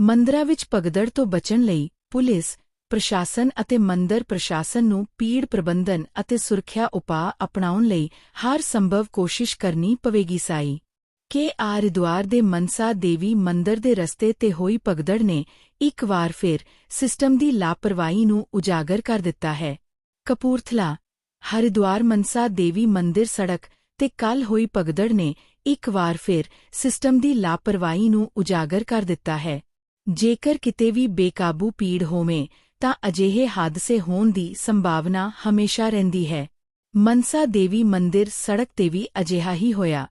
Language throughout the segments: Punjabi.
ਮੰਦਰਾਂ ਵਿੱਚ ਭਗਦੜ ਤੋਂ ਬਚਣ ਲਈ ਪੁਲਿਸ, ਪ੍ਰਸ਼ਾਸਨ ਅਤੇ ਮੰਦਰ ਪ੍ਰਸ਼ਾਸਨ ਨੂੰ ਪੀੜ ਪ੍ਰਬੰਧਨ ਅਤੇ ਸੁਰੱਖਿਆ ਉਪਾਅ ਅਪਣਾਉਣ ਲਈ ਹਰ ਸੰਭਵ ਕੋਸ਼ਿਸ਼ ਕਰਨੀ ਪਵੇਗੀ ਸਾਈ। ਕੇ ਆਰਿਦੁਆਰ ਦੇ ਮਨਸਾ ਦੇਵੀ ਮੰਦਰ ਦੇ ਰਸਤੇ ਤੇ ਹੋਈ ਭਗਦੜ ਨੇ ਇੱਕ ਵਾਰ ਫਿਰ ਸਿਸਟਮ ਦੀ ਲਾਪਰਵਾਹੀ ਨੂੰ ਉਜਾਗਰ ਕਰ ਦਿੱਤਾ ਹੈ। ਕਪੂਰਥਲਾ ਹਰਿਦੁਆਰ ਮਨਸਾ ਦੇਵੀ ਮੰਦਿਰ ਸੜਕ ਤੇ ਕੱਲ ਹੋਈ ਭਗਦੜ ਨੇ ਇੱਕ ਵਾਰ ਫਿਰ ਸਿਸਟਮ ਦੀ ਲਾਪਰਵਾਹੀ ਨੂੰ ਉਜਾਗਰ ਕਰ ਦਿੱਤਾ ਹੈ। ਜੇਕਰ ਕਿਤੇ ਵੀ ਬੇਕਾਬੂ ਪੀੜ ਹੋਵੇ, ਤਾਂ ਅਜਿਹੇ ਹਾਦਸੇ ਹੋਣ ਦੀ ਸੰਭਾਵਨਾ ਹਮੇਸ਼ਾ ਰਹਿੰਦੀ ਹੈ। ਮਨਸਾ ਦੇਵੀ ਮੰਦਿਰ ਸੜਕ ਤੇ ਵੀ ਅਜਿਹਾ ਹੀ ਹੋਇਆ।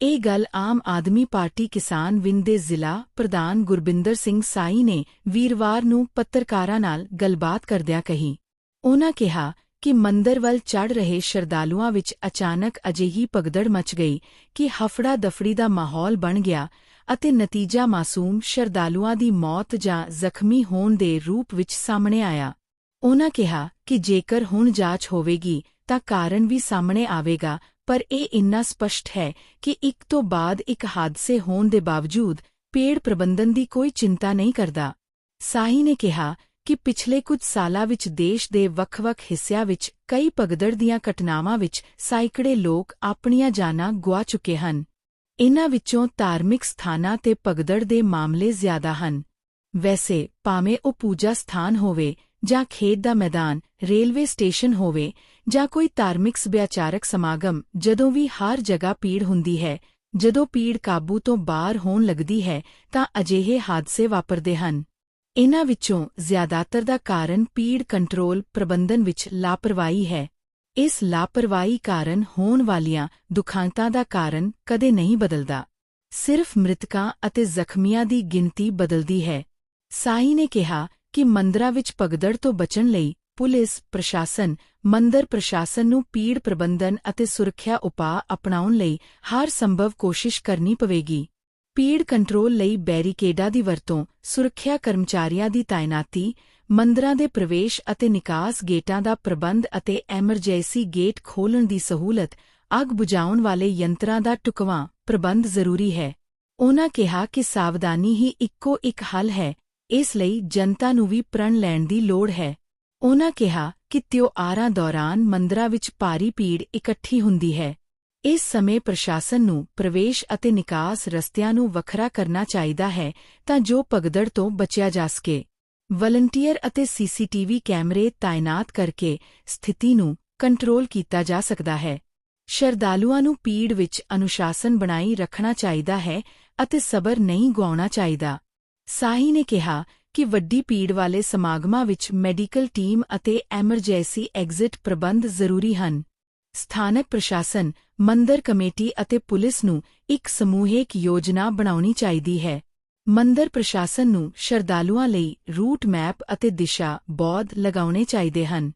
ਇਹ ਗੱਲ ਆਮ ਆਦਮੀ ਪਾਰਟੀ ਕਿਸਾਨ ਵਿੰਗ ਦੇ ਜ਼ਿਲ੍ਹਾ ਪ੍ਰਧਾਨ ਗੁਰਬਿੰਦਰ ਸਿੰਘ ਸਾਈ ਨੇ ਵੀਰਵਾਰ ਨੂੰ ਪੱਤਰਕਾਰਾਂ ਨਾਲ ਗੱਲਬਾਤ ਕਰਦਿਆਂ ਕਹੀ। ਉਨ੍ਹਾਂ ਕਿਹਾ ਕਿ ਮੰਦਰ ਵੱਲ ਚੜ ਰਹੇ ਸ਼ਰਧਾਲੂਆਂ ਵਿੱਚ ਅਚਾਨਕ ਅਜਿਹੀ ਭਗਦੜ ਮਚ ਗਈ ਕਿ ਹਫੜਾ ਦਫੜੀ ਦਾ ਮਾਹੌਲ ਬਣ ਗਿਆ ਅਤੇ ਨਤੀਜਾ ਮਾਸੂਮ ਸ਼ਰਧਾਲੂਆਂ ਦੀ ਮੌਤ ਜਾਂ ਜ਼ਖਮੀ ਹੋਣ ਦੇ ਰੂਪ ਵਿੱਚ ਸਾਹਮਣੇ ਆਇਆ। ਉਨ੍ਹਾਂ ਕਿਹਾ ਕਿ ਜੇਕਰ ਹੁਣ ਜਾਂਚ ਹੋਵੇਗੀ ਤਾਂ ਕਾਰਨ ਵੀ ਸਾਹਮਣੇ ਆਵੇਗਾ, ਪਰ ਇਹ ਇੰਨਾ ਸਪਸ਼ਟ ਹੈ ਕਿ ਇੱਕ ਤੋਂ ਬਾਅਦ ਇੱਕ ਹਾਦਸੇ ਹੋਣ ਦੇ ਬਾਵਜੂਦ ਪੇੜ ਪ੍ਰਬੰਧਨ ਦੀ ਕੋਈ ਚਿੰਤਾ ਨਹੀਂ ਕਰਦਾ। ਸਾਹੀ ਨੇ ਕਿਹਾ ਕਿ ਪਿਛਲੇ ਕੁਝ ਸਾਲਾਂ ਵਿੱਚ ਦੇਸ਼ ਦੇ ਵੱਖ-ਵੱਖ ਹਿੱਸਿਆਂ ਵਿੱਚ ਕਈ ਭਗਦੜ ਦੀਆਂ ਘਟਨਾਵਾਂ ਵਿੱਚ ਸਾਈਕੜੇ ਲੋਕ ਆਪਣੀਆਂ ਜਾਨਾਂ ਗੁਆ ਚੁੱਕੇ ਹਨ। ਇਨ੍ਹਾਂ ਵਿੱਚੋਂ ਧਾਰਮਿਕ ਸਥਾਨਾਂ ਤੇ ਭਗਦੜ ਦੇ ਮਾਮਲੇ ਜ਼ਿਆਦਾ ਹਨ। ਵੈਸੇ ਭਾਵੇਂ ਉਹ ਪੂਜਾ ਸਥਾਨ ਹੋਵੇ ਜਾਂ ਖੇਤ ਦਾ ਮੈਦਾਨ, ਰੇਲਵੇ ਸਟੇਸ਼ਨ ਹੋਵੇ ਜਾਂ ਕੋਈ ਧਾਰਮਿਕ ਸੱਭਿਆਚਾਰਕ ਸਮਾਗਮ, ਜਦੋਂ ਵੀ ਹਰ ਜਗ੍ਹਾ ਪੀੜ ਹੁੰਦੀ ਹੈ, ਜਦੋਂ ਪੀੜ ਕਾਬੂ ਤੋਂ ਬਾਹਰ ਹੋਣ ਲੱਗਦੀ ਹੈ ਤਾਂ ਅਜਿਹੇ ਹਾਦਸੇ ਵਾਪਰਦੇ ਹਨ। ਇਨ੍ਹਾਂ ਵਿੱਚੋਂ ਜ਼ਿਆਦਾਤਰ ਦਾ ਕਾਰਨ ਪੀੜ ਕੰਟਰੋਲ ਪ੍ਰਬੰਧਨ ਵਿੱਚ ਲਾਪਰਵਾਹੀ ਹੈ। ਇਸ ਲਾਪਰਵਾਹੀ ਕਾਰਨ ਹੋਣ ਵਾਲੀਆਂ ਦੁਖਾਂਤਾਂ ਦਾ ਕਾਰਨ ਕਦੇ ਨਹੀਂ ਬਦਲਦਾ। ਸਿਰਫ ਮ੍ਰਿਤਕਾਂ ਅਤੇ ਜ਼ਖਮੀਆਂ ਦੀ ਗਿਣਤੀ ਬਦਲਦੀ ਹੈ। ਸਾਈ ਨੇ ਕਿਹਾ ਕਿ ਮੰਦਰਾਂ ਵਿੱਚ ਭਗਦੜ ਤੋਂ ਬਚਣ ਲਈ ਪੁਲਿਸ, ਪ੍ਰਸ਼ਾਸਨ, ਮੰਦਰ ਪ੍ਰਸ਼ਾਸਨ ਨੂੰ ਪੀੜ ਪ੍ਰਬੰਧਨ ਅਤੇ ਸੁਰੱਖਿਆ ਉਪਾਅ ਅਪਣਾਉਣ ਲਈ ਹਰ ਸੰਭਵ ਕੋਸ਼ਿਸ਼ ਕਰਨੀ ਪਵੇਗੀ। ਭੀੜ ਕੰਟਰੋਲ ਲਈ ਬੈਰੀਕੇਡਾਂ ਦੀ ਵਰਤੋਂ, ਸੁਰੱਖਿਆ ਕਰਮਚਾਰੀਆਂ ਦੀ ਤਾਇਨਾਤੀ, ਮੰਦਰਾਂ ਦੇ ਪ੍ਰਵੇਸ਼ ਅਤੇ ਨਿਕਾਸ ਗੇਟਾਂ ਦਾ ਪ੍ਰਬੰਧ ਅਤੇ ਐਮਰਜੈਂਸੀ ਗੇਟ ਖੋਲ੍ਹਣ ਦੀ ਸਹੂਲਤ, ਅੱਗ ਬੁਝਾਉਣ ਵਾਲੇ ਯੰਤਰਾਂ ਦਾ ਟੁਕਵਾਂ ਪ੍ਰਬੰਧ ਜ਼ਰੂਰੀ ਹੈ। ਉਨ੍ਹਾਂ ਕਿਹਾ ਕਿ ਸਾਵਧਾਨੀ ਹੀ ਇੱਕੋ ਇੱਕ ਹੱਲ ਹੈ, ਇਸ ਲਈ ਜਨਤਾ ਨੂੰ ਵੀ ਪ੍ਰਣ ਲੈਣ ਦੀ ਲੋੜ ਹੈ। ਉਨ੍ਹਾਂ ਕਿਹਾ ਕਿ ਤਿਉਹਾਰਾਂ ਦੌਰਾਨ ਮੰਦਰਾਂ ਵਿੱਚ ਭਾਰੀ ਭੀੜ ਇਕੱਠੀ ਹੁੰਦੀ ਹੈ। ਇਸ ਸਮੇਂ ਪ੍ਰਸ਼ਾਸਨ ਨੂੰ ਪ੍ਰਵੇਸ਼ ਅਤੇ ਨਿਕਾਸ ਰਸਤਿਆਂ ਨੂੰ ਵੱਖਰਾ ਕਰਨਾ ਚਾਹੀਦਾ ਹੈ ਤਾਂ ਜੋ ਭਗਦੜ ਤੋਂ ਬਚਿਆ ਜਾ ਸਕੇ। ਵਲੰਟੀਅਰ ਅਤੇ ਸੀਸੀਟੀਵੀ ਕੈਮਰੇ ਤਾਇਨਾਤ ਕਰਕੇ ਸਥਿਤੀ ਨੂੰ ਕੰਟਰੋਲ ਕੀਤਾ ਜਾ ਸਕਦਾ ਹੈ। ਸ਼ਰਧਾਲੂਆਂ ਨੂੰ ਪੀੜ ਵਿੱਚ ਅਨੁਸ਼ਾਸਨ ਬਣਾਈ ਰੱਖਣਾ ਚਾਹੀਦਾ ਹੈ ਅਤੇ ਸਬਰ ਨਹੀਂ ਗੁਆਉਣਾ ਚਾਹੀਦਾ। ਸਾਹੀ ਨੇ ਕਿਹਾ ਕਿ ਵੱਡੀ ਪੀੜ ਵਾਲੇ ਸਮਾਗਮਾਂ ਵਿੱਚ ਮੈਡੀਕਲ ਟੀਮ ਅਤੇ ਐਮਰਜੈਂਸੀ ਐਗਜ਼ਿਟ ਪ੍ਰਬੰਧ ਜ਼ਰੂਰੀ ਹਨ। ਸਥਾਨਕ ਪ੍ਰਸ਼ਾਸਨ, ਮੰਦਰ ਕਮੇਟੀ ਅਤੇ ਪੁਲਿਸ ਨੂੰ ਇੱਕ ਸਮੂਹਿਕ ਯੋਜਨਾ ਬਣਾਉਣੀ ਚਾਹੀਦੀ ਹੈ। ਮੰਦਰ ਪ੍ਰਸ਼ਾਸਨ ਨੂੰ ਸ਼ਰਧਾਲੂਆਂ ਲਈ ਰੂਟ ਮੈਪ ਅਤੇ ਦਿਸ਼ਾ ਬੌਧ ਲਗਾਉਣੇ ਚਾਹੀਦੇ ਹਨ।